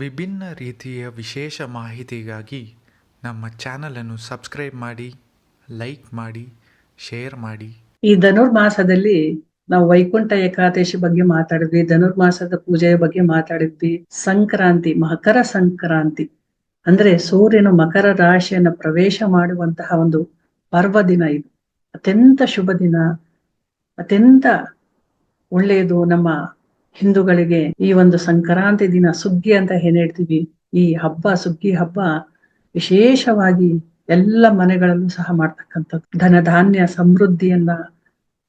ವಿಭಿನ್ನ ರೀತಿಯ ವಿಶೇಷ ಮಾಹಿತಿಗಾಗಿ ನಮ್ಮ ಚಾನಲನ್ನು ಸಬ್ಸ್ಕ್ರೈಬ್ ಮಾಡಿ, ಲೈಕ್ ಮಾಡಿ, ಶೇರ್ ಮಾಡಿ. ಈ ಧನುರ್ಮಾಸದಲ್ಲಿ ನಾವು ವೈಕುಂಠ ಏಕಾದಶಿ ಬಗ್ಗೆ ಮಾತಾಡಿದ್ವಿ, ಧನುರ್ಮಾಸದ ಪೂಜೆಯ ಬಗ್ಗೆ ಮಾತಾಡಿದ್ವಿ, ಸಂಕ್ರಾಂತಿ, ಮಕರ ಸಂಕ್ರಾಂತಿ, ಅಂದ್ರೆ ಸೂರ್ಯನು ಮಕರ ರಾಶಿಯನ್ನು ಪ್ರವೇಶ ಮಾಡುವಂತಹ ಒಂದು ಪರ್ವ ದಿನ ಇದು. ಅತ್ಯಂತ ಶುಭ ದಿನ, ಅತ್ಯಂತ ಒಳ್ಳೆಯದು ನಮ್ಮ ಹಿಂದೂಗಳಿಗೆ ಈ ಒಂದು ಸಂಕ್ರಾಂತಿ ದಿನ ಸುಗ್ಗಿ ಅಂತ ಏನ್ ಹೇಳ್ತೀವಿ? ಈ ಹಬ್ಬ, ಸುಗ್ಗಿ ಹಬ್ಬ ವಿಶೇಷವಾಗಿ ಎಲ್ಲ ಮನೆಗಳಲ್ಲೂ ಸಹ ಮಾಡ್ತಕ್ಕಂಥದ್ದು. ಧನ ಧಾನ್ಯ ಸಮೃದ್ಧಿಯನ್ನ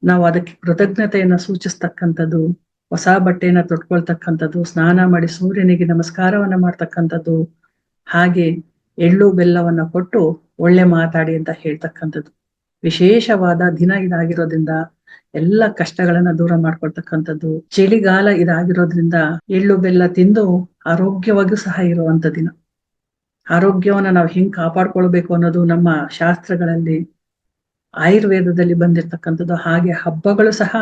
ನಾವು ಅದಕ್ಕೆ ಕೃತಜ್ಞತೆಯನ್ನ ಸೂಚಿಸ್ತಕ್ಕಂಥದ್ದು, ಹೊಸ ಬಟ್ಟೆಯನ್ನ ತೊಟ್ಕೊಳ್ತಕ್ಕಂಥದ್ದು, ಸ್ನಾನ ಮಾಡಿ ಸೂರ್ಯನಿಗೆ ನಮಸ್ಕಾರವನ್ನ ಮಾಡ್ತಕ್ಕಂಥದ್ದು, ಹಾಗೆ ಎಳ್ಳು ಬೆಲ್ಲವನ್ನ ಕೊಟ್ಟು ಒಳ್ಳೆ ಮಾತಾಡಿ ಅಂತ ಹೇಳ್ತಕ್ಕಂಥದ್ದು. ವಿಶೇಷವಾದ ದಿನ ಇದಾಗಿರೋದ್ರಿಂದ ಎಲ್ಲ ಕಷ್ಟಗಳನ್ನ ದೂರ ಮಾಡ್ಕೊಳ್ತಕ್ಕಂಥದ್ದು. ಚಳಿಗಾಲ ಇದಾಗಿರೋದ್ರಿಂದ ಎಳ್ಳು ಬೆಲ್ಲ ತಿಂದು ಆರೋಗ್ಯವಾಗಿಯೂ ಸಹ ಇರುವಂತ ದಿನ. ಆರೋಗ್ಯವನ್ನ ನಾವು ಹೆಂಗ್ ಕಾಪಾಡ್ಕೊಳ್ಬೇಕು ಅನ್ನೋದು ನಮ್ಮ ಶಾಸ್ತ್ರಗಳಲ್ಲಿ, ಆಯುರ್ವೇದದಲ್ಲಿ ಬಂದಿರ್ತಕ್ಕಂಥದ್ದು. ಹಾಗೆ ಹಬ್ಬಗಳು ಸಹ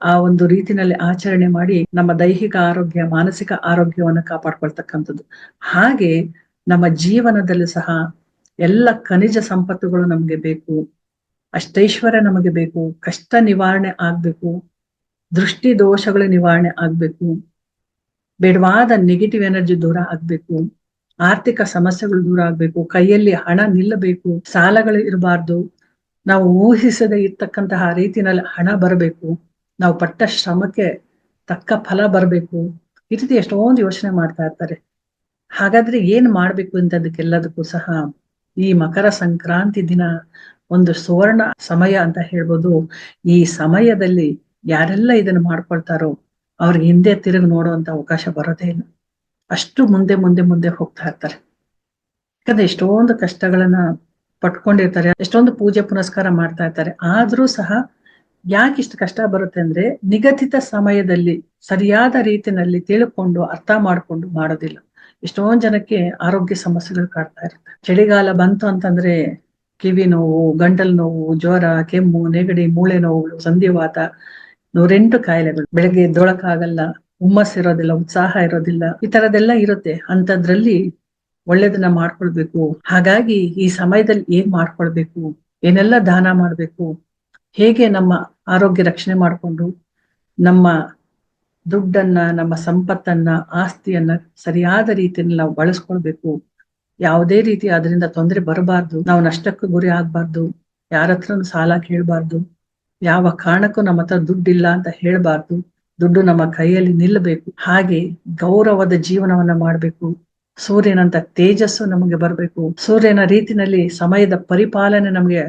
ಆ ಒಂದು ರೀತಿನಲ್ಲಿ ಆಚರಣೆ ಮಾಡಿ ನಮ್ಮ ದೈಹಿಕ ಆರೋಗ್ಯ, ಮಾನಸಿಕ ಆರೋಗ್ಯವನ್ನ ಕಾಪಾಡ್ಕೊಳ್ತಕ್ಕಂಥದ್ದು. ಹಾಗೆ ನಮ್ಮ ಜೀವನದಲ್ಲಿ ಸಹ ಎಲ್ಲ ಖನಿಜ ಸಂಪತ್ತುಗಳು ನಮ್ಗೆ ಬೇಕು. ಅಷ್ಟೈಶ್ವರ್ಯ ನಮಗೆ ಬೇಕು, ಕಷ್ಟ ನಿವಾರಣೆ ಆಗ್ಬೇಕು, ದೃಷ್ಟಿ ದೋಷಗಳ ನಿವಾರಣೆ ಆಗ್ಬೇಕು, ಬೇಡವಾದ ನೆಗೆಟಿವ್ ಎನರ್ಜಿ ದೂರ ಆಗ್ಬೇಕು, ಆರ್ಥಿಕ ಸಮಸ್ಯೆಗಳು ದೂರ ಆಗ್ಬೇಕು, ಕೈಯಲ್ಲಿ ಹಣ ನಿಲ್ಲಬೇಕು, ಸಾಲಗಳು ಇರಬಾರ್ದು, ನಾವು ಊಹಿಸದೆ ಇರ್ತಕ್ಕಂತಹ ರೀತಿನಲ್ಲಿ ಹಣ ಬರಬೇಕು, ನಾವು ಪಟ್ಟ ಶ್ರಮಕ್ಕೆ ತಕ್ಕ ಫಲ ಬರಬೇಕು, ಈ ರೀತಿ ಎಷ್ಟೊಂದು ಯೋಚನೆ ಮಾಡ್ತಾ ಇರ್ತಾರೆ. ಹಾಗಾದ್ರೆ ಏನ್ ಮಾಡ್ಬೇಕು ಅಂತದಕ್ಕೆಲ್ಲದಕ್ಕೂ ಸಹ ಈ ಮಕರ ಸಂಕ್ರಾಂತಿ ದಿನ ಒಂದು ಸುವರ್ಣ ಸಮಯ ಅಂತ ಹೇಳ್ಬೋದು. ಈ ಸಮಯದಲ್ಲಿ ಯಾರೆಲ್ಲ ಇದನ್ನ ಮಾಡ್ಕೊಳ್ತಾರೋ ಅವ್ರಿಗೆ ಹಿಂದೆ ತಿರುಗಿ ನೋಡುವಂತ ಅವಕಾಶ ಬರೋದೇ ಇಲ್ಲ. ಅಷ್ಟು ಮುಂದೆ ಮುಂದೆ ಮುಂದೆ ಹೋಗ್ತಾ ಇರ್ತಾರೆ. ಯಾಕಂದ್ರೆ ಎಷ್ಟೊಂದು ಕಷ್ಟಗಳನ್ನ ಪಟ್ಕೊಂಡಿರ್ತಾರೆ, ಎಷ್ಟೊಂದು ಪೂಜೆ ಪುನಸ್ಕಾರ ಮಾಡ್ತಾ ಇರ್ತಾರೆ. ಆದ್ರೂ ಸಹ ಯಾಕೆ ಇಷ್ಟು ಕಷ್ಟ ಬರುತ್ತೆ ಅಂದ್ರೆ ನಿಗದಿತ ಸಮಯದಲ್ಲಿ ಸರಿಯಾದ ರೀತಿನಲ್ಲಿ ತಿಳ್ಕೊಂಡು ಅರ್ಥ ಮಾಡ್ಕೊಂಡು ಮಾಡೋದಿಲ್ಲ. ಎಷ್ಟೊಂದ್ ಜನಕ್ಕೆ ಆರೋಗ್ಯ ಸಮಸ್ಯೆಗಳು ಕಾಡ್ತಾ ಇರುತ್ತೆ. ಚಳಿಗಾಲ ಬಂತು ಅಂತಂದ್ರೆ ಕಿವಿ ನೋವು, ಗಂಟಲು ನೋವು, ಜ್ವರ, ಕೆಮ್ಮು, ನೆಗಡಿ, ಮೂಳೆ ನೋವುಗಳು ಸಂಧಿವಾತ ನೂರೆಂಟು ಕಾಯಿಲೆಗಳು. ಬೆಳಗ್ಗೆ ಎದ್ದೊಳಕ್ಕಾಗಲ್ಲ ಹುಮ್ಮಸ್ ಇರೋದಿಲ್ಲ, ಉತ್ಸಾಹ ಇರೋದಿಲ್ಲ, ಈ ತರದೆಲ್ಲ ಇರುತ್ತೆ. ಅಂತದ್ರಲ್ಲಿ ಒಳ್ಳೇದನ್ನ ಮಾಡ್ಕೊಳ್ಬೇಕು. ಹಾಗಾಗಿ ಈ ಸಮಯದಲ್ಲಿ ಏನ್ ಮಾಡ್ಕೊಳ್ಬೇಕು? ಏನೆಲ್ಲ ದಾನ ಮಾಡ್ಬೇಕು? ಹೇಗೆ ನಮ್ಮ ಆರೋಗ್ಯ ರಕ್ಷಣೆ ಮಾಡ್ಕೊಂಡು ನಮ್ಮ ದುಡ್ಡನ್ನ, ನಮ್ಮ ಸಂಪತ್ತನ್ನ, ಆಸ್ತಿಯನ್ನ ಸರಿಯಾದ ರೀತಿಯಲ್ಲಿ ನಾವು ಬಳಸ್ಕೊಳ್ಬೇಕು? ಯಾವುದೇ ರೀತಿ ಅದರಿಂದ ತೊಂದರೆ ಬರಬಾರ್ದು. ನಾವು ನಷ್ಟಕ್ಕೆ ಗುರಿ ಆಗ್ಬಾರ್ದು. ಯಾರ ಹತ್ರನು ಸಾಲ ಕೇಳಬಾರ್ದು. ಯಾವ ಕಾರಣಕ್ಕೂ ನಮ್ಮ ಹತ್ರ ದುಡ್ಡಿಲ್ಲ ಅಂತ ಹೇಳಬಾರ್ದು. ದುಡ್ಡು ನಮ್ಮ ಕೈಯಲ್ಲಿ ನಿಲ್ಲಬೇಕು. ಹಾಗೆ ಗೌರವದ ಜೀವನವನ್ನ ಮಾಡಬೇಕು. ಸೂರ್ಯನಂತ ತೇಜಸ್ಸು ನಮಗೆ ಬರಬೇಕು. ಸೂರ್ಯನ ರೀತಿನಲ್ಲಿ ಸಮಯದ ಪರಿಪಾಲನೆ ನಮಗೆ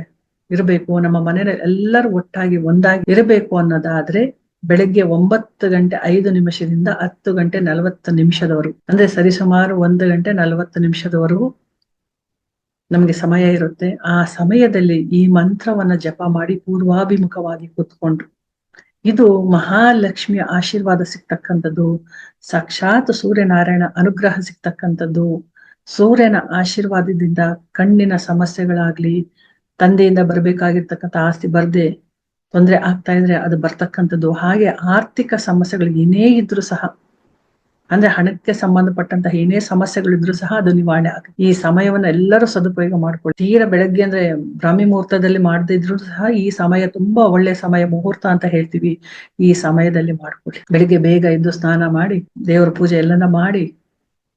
ಇರಬೇಕು. ನಮ್ಮ ಮನೆಯಲ್ಲಿ ಎಲ್ಲರೂ ಒಟ್ಟಾಗಿ ಒಂದಾಗಿ ಇರಬೇಕು ಅನ್ನೋದಾದ್ರೆ ಬೆಳಗ್ಗೆ ಒಂಬತ್ತು ಗಂಟೆ ಐದು ನಿಮಿಷದಿಂದ ಹತ್ತು ಗಂಟೆ ನಲವತ್ತು ನಿಮಿಷದವರೆಗೂ. ಅಂದ್ರೆ ಸರಿಸುಮಾರು ಒಂದು ಗಂಟೆ ನಲವತ್ತು ನಿಮಿಷದವರೆಗೂ ನಮ್ಗೆ ಸಮಯ ಇರುತ್ತೆ. ಆ ಸಮಯದಲ್ಲಿ ಈ ಮಂತ್ರವನ್ನ ಜಪ ಮಾಡಿ ಪೂರ್ವಾಭಿಮುಖವಾಗಿ ಕೂತ್ಕೊಂಡ್ರು. ಇದು ಮಹಾಲಕ್ಷ್ಮಿಯ ಆಶೀರ್ವಾದ ಸಿಗ್ತಕ್ಕಂಥದ್ದು, ಸಾಕ್ಷಾತ್ ಸೂರ್ಯನಾರಾಯಣ ಅನುಗ್ರಹ ಸಿಗ್ತಕ್ಕಂಥದ್ದು. ಸೂರ್ಯನ ಆಶೀರ್ವಾದದಿಂದ ಕಣ್ಣಿನ ಸಮಸ್ಯೆಗಳಾಗ್ಲಿ, ತಂದೆಯಿಂದ ಬರ್ಬೇಕಾಗಿರ್ತಕ್ಕಂಥ ಆಸ್ತಿ ಬರ್ದೆ ತೊಂದರೆ ಆಗ್ತಾ ಇದ್ರೆ ಅದು ಬರ್ತಕ್ಕಂಥದ್ದು, ಹಾಗೆ ಆರ್ಥಿಕ ಸಮಸ್ಯೆಗಳು ಏನೇ ಇದ್ರೂ ಸಹ, ಅಂದ್ರೆ ಹಣಕ್ಕೆ ಸಂಬಂಧಪಟ್ಟಂತಹ ಏನೇ ಸಮಸ್ಯೆಗಳಿದ್ರು ಸಹ ಅದು ನಿವಾರಣೆ ಆಗುತ್ತೆ. ಈ ಸಮಯವನ್ನ ಎಲ್ಲರೂ ಸದುಪಯೋಗ ಮಾಡ್ಕೊಳ್ಳಿ. ತೀರ ಬೆಳಗ್ಗೆ ಅಂದ್ರೆ ಬ್ರಾಹ್ಮಿ ಮುಹೂರ್ತದಲ್ಲಿ ಮಾಡದಿದ್ರು ಸಹ ಈ ಸಮಯ ತುಂಬಾ ಒಳ್ಳೆ ಸಮಯ, ಮುಹೂರ್ತ ಅಂತ ಹೇಳ್ತೀವಿ. ಈ ಸಮಯದಲ್ಲಿ ಮಾಡ್ಕೊಳ್ಳಿ. ಬೆಳಿಗ್ಗೆ ಬೇಗ ಎದ್ದು ಸ್ನಾನ ಮಾಡಿ, ದೇವರ ಪೂಜೆ ಎಲ್ಲನ ಮಾಡಿ,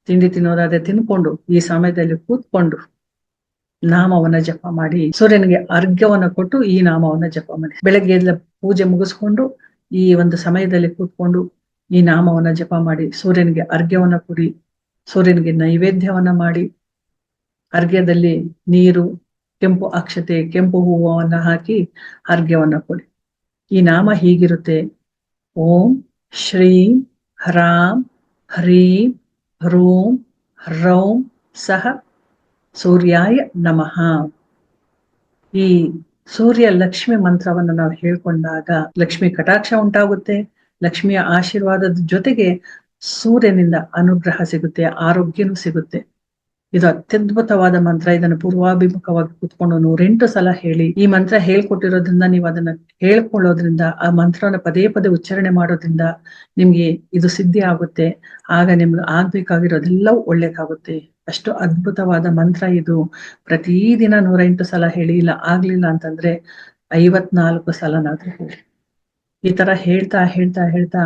ತಿಂಡಿ ತಿನ್ನೋದಾದ್ರೆ ತಿನ್ಕೊಂಡು, ಈ ಸಮಯದಲ್ಲಿ ಕೂತ್ಕೊಂಡು ನಾಮವನ್ನ ಜಪ ಮಾಡಿ ಸೂರ್ಯನಿಗೆ ಅರ್ಘ್ಯವನ್ನ ಕೊಟ್ಟು ಈ ನಾಮವನ್ನ ಜಪ ಮಾಡಿ. ಬೆಳಗ್ಗೆ ಎಲ್ಲ ಪೂಜೆ ಮುಗಿಸ್ಕೊಂಡು ಈ ಒಂದು ಸಮಯದಲ್ಲಿ ಕೂತ್ಕೊಂಡು ಈ ನಾಮವನ್ನ ಜಪ ಮಾಡಿ, ಸೂರ್ಯನಿಗೆ ಅರ್ಘ್ಯವನ್ನ ಕೊಡಿ, ಸೂರ್ಯನಿಗೆ ನೈವೇದ್ಯವನ್ನ ಮಾಡಿ. ಅರ್ಘ್ಯದಲ್ಲಿ ನೀರು, ಕೆಂಪು ಅಕ್ಷತೆ, ಕೆಂಪು ಹೂವನ್ನ ಹಾಕಿ ಅರ್ಘ್ಯವನ್ನ ಕೊಡಿ. ಈ ನಾಮ ಹೀಗಿರುತ್ತೆ. ಓಂ ಶ್ರೀಂ ಹ್ರಾಂ ಹ್ರೀಂ ಹ್ರೂಂ ಹ್ರೌಂ ಸಹ ಸೂರ್ಯಾಯ ನಮಃ. ಈ ಸೂರ್ಯ ಲಕ್ಷ್ಮಿ ಮಂತ್ರವನ್ನು ನಾವು ಹೇಳ್ಕೊಂಡಾಗ ಲಕ್ಷ್ಮಿ ಕಟಾಕ್ಷ ಉಂಟಾಗುತ್ತೆ. ಲಕ್ಷ್ಮಿಯ ಆಶೀರ್ವಾದದ ಜೊತೆಗೆ ಸೂರ್ಯನಿಂದ ಅನುಗ್ರಹ ಸಿಗುತ್ತೆ, ಆರೋಗ್ಯನೂ ಸಿಗುತ್ತೆ. ಇದು ಅತ್ಯದ್ಭುತವಾದ ಮಂತ್ರ. ಇದನ್ನು ಪೂರ್ವಾಭಿಮುಖವಾಗಿ ಕೂತ್ಕೊಂಡು ನೂರೆಂಟು ಸಲ ಹೇಳಿ. ಈ ಮಂತ್ರ ಹೇಳ್ಕೊಟ್ಟಿರೋದ್ರಿಂದ ನೀವು ಅದನ್ನ ಹೇಳ್ಕೊಳ್ಳೋದ್ರಿಂದ, ಆ ಮಂತ್ರವನ್ನ ಪದೇ ಪದೇ ಉಚ್ಚಾರಣೆ ಮಾಡೋದ್ರಿಂದ ನಿಮ್ಗೆ ಇದು ಸಿದ್ಧಿ ಆಗುತ್ತೆ. ಆಗ ನಿಮ್ಗೆ ಆಗ್ಬೇಕಾಗಿರೋದೆಲ್ಲವೂ ಒಳ್ಳೇಕಾಗುತ್ತೆ ಅಷ್ಟು ಅದ್ಭುತವಾದ ಮಂತ್ರ ಇದು. ಪ್ರತಿದಿನ ನೂರೆಂಟು ಸಲ ಹೇಳಿ. ಇಲ್ಲ, ಆಗ್ಲಿಲ್ಲ ಅಂತಂದ್ರೆ ಐವತ್ನಾಲ್ಕು ಸಲನಾದ್ರೂ ಹೇಳಿ. ಈ ತರ ಹೇಳ್ತಾ ಹೇಳ್ತಾ ಹೇಳ್ತಾ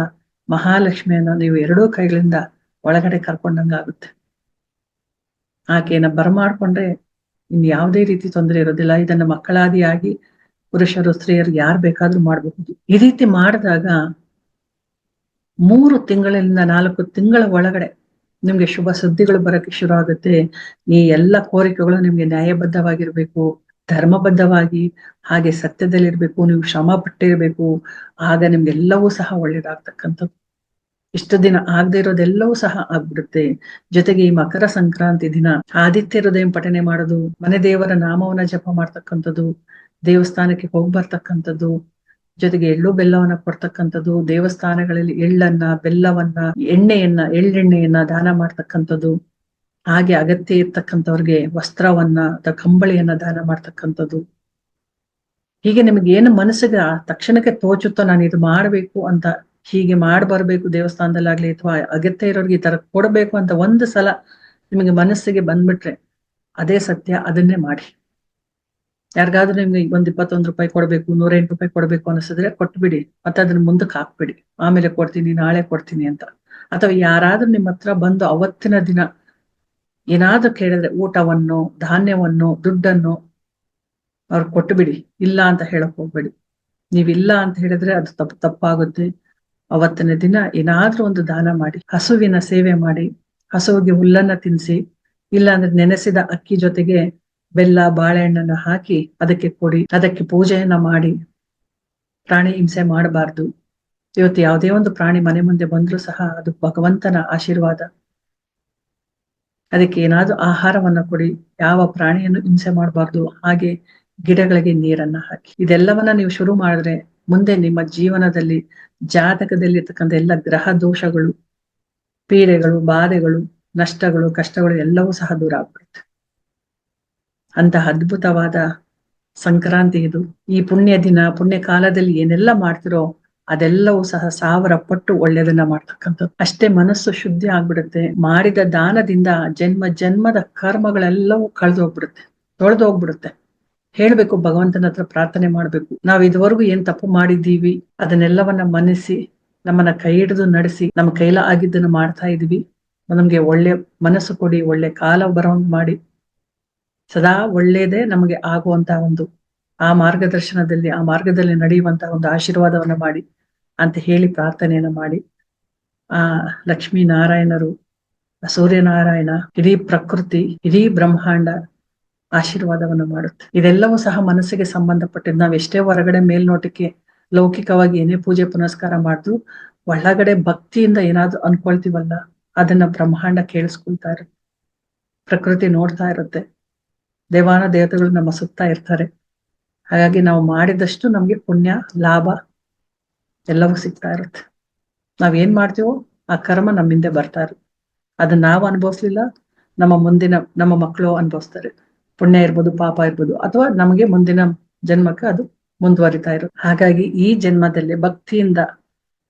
ಮಹಾಲಕ್ಷ್ಮಿಯನ್ನ ನೀವು ಎರಡೂ ಕೈಗಳಿಂದ ಒಳಗಡೆ ಕರ್ಕೊಂಡಂಗಾಗುತ್ತೆ. ಆಕೆಯನ್ನ ಬರಮಾಡ್ಕೊಂಡ್ರೆ ಇನ್ ಯಾವುದೇ ರೀತಿ ತೊಂದರೆ ಇರೋದಿಲ್ಲ. ಇದನ್ನ ಮಕ್ಕಳಾದಿಯಾಗಿ ಪುರುಷರು, ಸ್ತ್ರೀಯರು ಯಾರು ಬೇಕಾದ್ರೂ ಮಾಡಬಹುದು. ಈ ರೀತಿ ಮಾಡಿದಾಗ ಮೂರು ತಿಂಗಳಿಂದ ನಾಲ್ಕು ತಿಂಗಳ ಒಳಗಡೆ ನಿಮ್ಗೆ ಶುಭ ಸುದ್ದಿಗಳು ಬರಕ್ಕೆ ಶುರು ಆಗುತ್ತೆ. ಈ ಎಲ್ಲ ಕೋರಿಕೆಗಳು ನಿಮ್ಗೆ ನ್ಯಾಯಬದ್ಧವಾಗಿರ್ಬೇಕು, ಧರ್ಮಬದ್ಧವಾಗಿ, ಹಾಗೆ ಸತ್ಯದಲ್ಲಿರ್ಬೇಕು, ನೀವು ಶ್ರಮ ಪಟ್ಟಿರ್ಬೇಕು ಆಗ ನಿಮ್ಗೆಲ್ಲವೂ ಸಹ ಒಳ್ಳೇದಾಗ್ತಕ್ಕಂಥದ್ದು. ಇಷ್ಟು ದಿನ ಆಗದೆ ಇರೋದೆಲ್ಲವೂ ಸಹ ಆಗ್ಬಿಡುತ್ತೆ. ಜೊತೆಗೆ ಈ ಮಕರ ಸಂಕ್ರಾಂತಿ ದಿನ ಆದಿತ್ಯ ಹೃದಯ ಪಠನೆ ಮಾಡೋದು, ಮನೆ ದೇವರ ನಾಮವನ್ನ ಜಪ ಮಾಡ್ತಕ್ಕಂಥದ್ದು, ದೇವಸ್ಥಾನಕ್ಕೆ ಹೋಗಿ ಬರ್ತಕ್ಕಂಥದ್ದು, ಜೊತೆಗೆ ಎಳ್ಳು ಬೆಲ್ಲವನ್ನ ಕೊಡ್ತಕ್ಕಂಥದ್ದು, ದೇವಸ್ಥಾನಗಳಲ್ಲಿ ಎಳ್ಳನ್ನ, ಬೆಲ್ಲವನ್ನ, ಎಣ್ಣೆಯನ್ನ, ಎಳ್ಳೆಣ್ಣೆಯನ್ನ ದಾನ ಮಾಡ್ತಕ್ಕಂಥದ್ದು, ಹಾಗೆ ಅಗತ್ಯ ಇರ್ತಕ್ಕಂಥವ್ರಿಗೆ ವಸ್ತ್ರವನ್ನ, ಅಥವಾ ಕಂಬಳಿಯನ್ನ ದಾನ ಮಾಡ್ತಕ್ಕಂಥದ್ದು. ಹೀಗೆ ನಿಮ್ಗೆ ಏನು ಮನಸ್ಸಿಗೆ ತಕ್ಷಣಕ್ಕೆ ತೋಚುತ್ತೋ ನಾನು ಇದು ಮಾಡ್ಬೇಕು ಅಂತ ಹೀಗೆ ಮಾಡಿ ಬರ್ಬೇಕು ದೇವಸ್ಥಾನದಲ್ಲಾಗ್ಲಿ ಅಥವಾ ಅಗತ್ಯ ಇರೋರ್ಗೆ ಈ ತರ ಕೊಡ್ಬೇಕು ಅಂತ ಒಂದು ಸಲ ನಿಮಗೆ ಮನಸ್ಸಿಗೆ ಬಂದ್ಬಿಟ್ರೆ ಅದೇ ಸತ್ಯ, ಅದನ್ನೇ ಮಾಡಿ. ಯಾರಿಗಾದ್ರೂ ನಿಮ್ಗೆ ಒಂದ್ ಇಪ್ಪತ್ತೊಂದು ರೂಪಾಯಿ ಕೊಡ್ಬೇಕು ನೂರೆಂಟು ರೂಪಾಯಿ ಕೊಡ್ಬೇಕು ಅನಿಸಿದ್ರೆ ಕೊಟ್ಬಿಡಿ. ಮತ್ತೆ ಅದನ್ನ ಮುಂದಕ್ಕೆ ಹಾಕ್ಬಿಡಿ. ಆಮೇಲೆ ಕೊಡ್ತೀನಿ, ನಾಳೆ ಕೊಡ್ತೀನಿ ಅಂತ. ಅಥವಾ ಯಾರಾದ್ರೂ ನಿಮ್ಮ ಹತ್ರ ಬಂದು ಅವತ್ತಿನ ದಿನ ಏನಾದ್ರೂ ಕೇಳಿದ್ರೆ ಊಟವನ್ನು, ಧಾನ್ಯವನ್ನು, ದುಡ್ಡನ್ನು ಅವ್ರು ಕೊಟ್ಟುಬಿಡಿ ಇಲ್ಲ ಅಂತ ಹೇಳಕ್ ಹೋಗ್ಬೇಡಿ. ನೀವಿಲ್ಲ ಅಂತ ಹೇಳಿದ್ರೆ ಅದು ತಪ್ಪು, ತಪ್ಪಾಗುತ್ತೆ. ಅವತ್ತಿನ ದಿನ ಏನಾದ್ರೂ ಒಂದು ದಾನ ಮಾಡಿ, ಹಸುವಿನ ಸೇವೆ ಮಾಡಿ, ಹಸುವಿಗೆ ಹುಲ್ಲನ್ನ ತಿನ್ಸಿ, ಇಲ್ಲಾಂದ್ರೆ ನೆನೆಸಿದ ಅಕ್ಕಿ ಜೊತೆಗೆ ಬೆಲ್ಲ, ಬಾಳೆಹಣ್ಣನ್ನು ಹಾಕಿ ಅದಕ್ಕೆ ಕೊಡಿ, ಅದಕ್ಕೆ ಪೂಜೆಯನ್ನ ಮಾಡಿ, ಪ್ರಾಣಿ ಹಿಂಸೆ ಮಾಡಬಾರ್ದು. ಇವತ್ತು ಯಾವುದೇ ಒಂದು ಪ್ರಾಣಿ ಮನೆ ಮುಂದೆ ಬಂದ್ರೂ ಸಹ ಅದು ಭಗವಂತನ ಆಶೀರ್ವಾದ. ಅದಕ್ಕೆ ಏನಾದ್ರೂ ಆಹಾರವನ್ನ ಕೊಡಿ, ಯಾವ ಪ್ರಾಣಿಯನ್ನು ಹಿಂಸೆ ಮಾಡಬಾರ್ದು, ಹಾಗೆ ಗಿಡಗಳಿಗೆ ನೀರನ್ನ ಹಾಕಿ. ಇದೆಲ್ಲವನ್ನ ನೀವು ಶುರು ಮಾಡಿದ್ರೆ ಮುಂದೆ ನಿಮ್ಮ ಜೀವನದಲ್ಲಿ, ಜಾತಕದಲ್ಲಿ ಇರ್ತಕ್ಕಂಥ ಎಲ್ಲ ಗ್ರಹ ದೋಷಗಳು, ಪೀಡೆಗಳು, ಬಾಧೆಗಳು, ನಷ್ಟಗಳು, ಕಷ್ಟಗಳು ಎಲ್ಲವೂ ಸಹ ದೂರ ಆಗ್ಬಿಡುತ್ತೆ. ಅಂತಹ ಅದ್ಭುತವಾದ ಸಂಕ್ರಾಂತಿ ಇದು. ಈ ಪುಣ್ಯ ದಿನ, ಪುಣ್ಯ ಕಾಲದಲ್ಲಿ ಏನೆಲ್ಲ ಮಾಡ್ತಿರೋ ಅದೆಲ್ಲವೂ ಸಹ ಸಾವಿರ ಪಟ್ಟು ಒಳ್ಳೇದನ್ನ ಮಾಡ್ತಕ್ಕಂಥದ್ದು. ಅಷ್ಟೇ ಮನಸ್ಸು ಶುದ್ಧಿ ಆಗ್ಬಿಡುತ್ತೆ. ಮಾಡಿದ ದಾನದಿಂದ ಜನ್ಮ ಜನ್ಮದ ಕರ್ಮಗಳೆಲ್ಲವೂ ಕಳೆದು ಹೋಗ್ಬಿಡುತ್ತೆ ತೊಳೆದು ಹೋಗ್ಬಿಡುತ್ತೆ ಹೇಳ್ಬೇಕು, ಭಗವಂತನ ಹತ್ರ ಪ್ರಾರ್ಥನೆ ಮಾಡ್ಬೇಕು. ನಾವ್ ಇದುವರೆಗೂ ಏನ್ ತಪ್ಪು ಮಾಡಿದ್ದೀವಿ, ಅದನ್ನೆಲ್ಲವನ್ನ ಮನ್ನಿಸಿ, ನಮ್ಮನ್ನ ಕೈ ಹಿಡಿದು ನಡೆಸಿ, ನಮ್ಮ ಕೈಲ ಆಗಿದ್ದನ್ನು ಮಾಡ್ತಾ ಇದೀವಿ. ನಮ್ಗೆ ಒಳ್ಳೆ ಮನಸ್ಸು ಕೊಡಿ, ಒಳ್ಳೆ ಕಾಲ ಬರೋಂಗ್ ಮಾಡಿ. ಸದಾ ಒಳ್ಳೇದೇ ನಮಗೆ ಆಗುವಂತ ಒಂದು, ಆ ಮಾರ್ಗದರ್ಶನದಲ್ಲಿ, ಆ ಮಾರ್ಗದಲ್ಲಿ ನಡೆಯುವಂತಹ ಒಂದು ಆಶೀರ್ವಾದವನ್ನ ಮಾಡಿ ಅಂತ ಹೇಳಿ ಪ್ರಾರ್ಥನೆಯನ್ನ ಮಾಡಿ. ಆ ಲಕ್ಷ್ಮೀ ನಾರಾಯಣರು ಸೂರ್ಯನಾರಾಯಣ, ಇಡೀ ಪ್ರಕೃತಿ, ಇಡೀ ಬ್ರಹ್ಮಾಂಡ ಆಶೀರ್ವಾದವನ್ನು ಮಾಡುತ್ತೆ. ಇದೆಲ್ಲವೂ ಸಹ ಮನಸ್ಸಿಗೆ ಸಂಬಂಧಪಟ್ಟಿದ್ದು. ನಾವ್ ಎಷ್ಟೇ ಹೊರಗಡೆ ಮೇಲ್ನೋಟಕ್ಕೆ ಲೌಕಿಕವಾಗಿ ಏನೇ ಪೂಜೆ ಪುನಸ್ಕಾರ ಮಾಡಿದ್ರು, ಒಳಗಡೆ ಭಕ್ತಿಯಿಂದ ಏನಾದ್ರೂ ಅನ್ಕೊಳ್ತೀವಲ್ಲ, ಅದನ್ನ ಬ್ರಹ್ಮಾಂಡ ಕೇಳಿಸ್ಕೊಳ್ತಾ ಇರುತ್ತೆ ಪ್ರಕೃತಿ ನೋಡ್ತಾ ಇರುತ್ತೆ. ದೇವಾನ ದೇವತೆಗಳು ನಮ್ಮ ಸುತ್ತಾ ಇರ್ತಾರೆ. ಹಾಗಾಗಿ ನಾವು ಮಾಡಿದಷ್ಟು ನಮ್ಗೆ ಪುಣ್ಯ, ಲಾಭ ಎಲ್ಲವೂ ಸಿಗ್ತಾ ಇರುತ್ತೆ. ನಾವ್ ಏನ್ ಮಾಡ್ತೀವೋ ಆ ಕರ್ಮ ನಮ್ಮಿಂದ ಬರ್ತಾ ಇರುತ್ತೆ. ಅದನ್ನ ನಾವು ಅನುಭವಿಸ್ಲಿಲ್ಲ, ನಮ್ಮ ಮುಂದಿನ, ನಮ್ಮ ಮಕ್ಕಳು ಅನುಭವಿಸ್ತಾರೆ. ಪುಣ್ಯ ಇರ್ಬೋದು, ಪಾಪ ಇರ್ಬೋದು, ಅಥವಾ ನಮಗೆ ಮುಂದಿನ ಜನ್ಮಕ್ಕೆ ಅದು ಮುಂದುವರಿತಾ ಇರೋದು ಹಾಗಾಗಿ ಈ ಜನ್ಮದಲ್ಲಿ ಭಕ್ತಿಯಿಂದ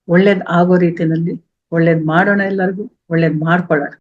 ಒಳ್ಳೇದ್ ಆಗೋ ರೀತಿಯಲ್ಲಿ ಒಳ್ಳೇದ್ ಮಾಡೋಣ ಎಲ್ಲರಿಗೂ, ಒಳ್ಳೇದ್ ಮಾಡ್ಕೊಳ್ಳೋಣ.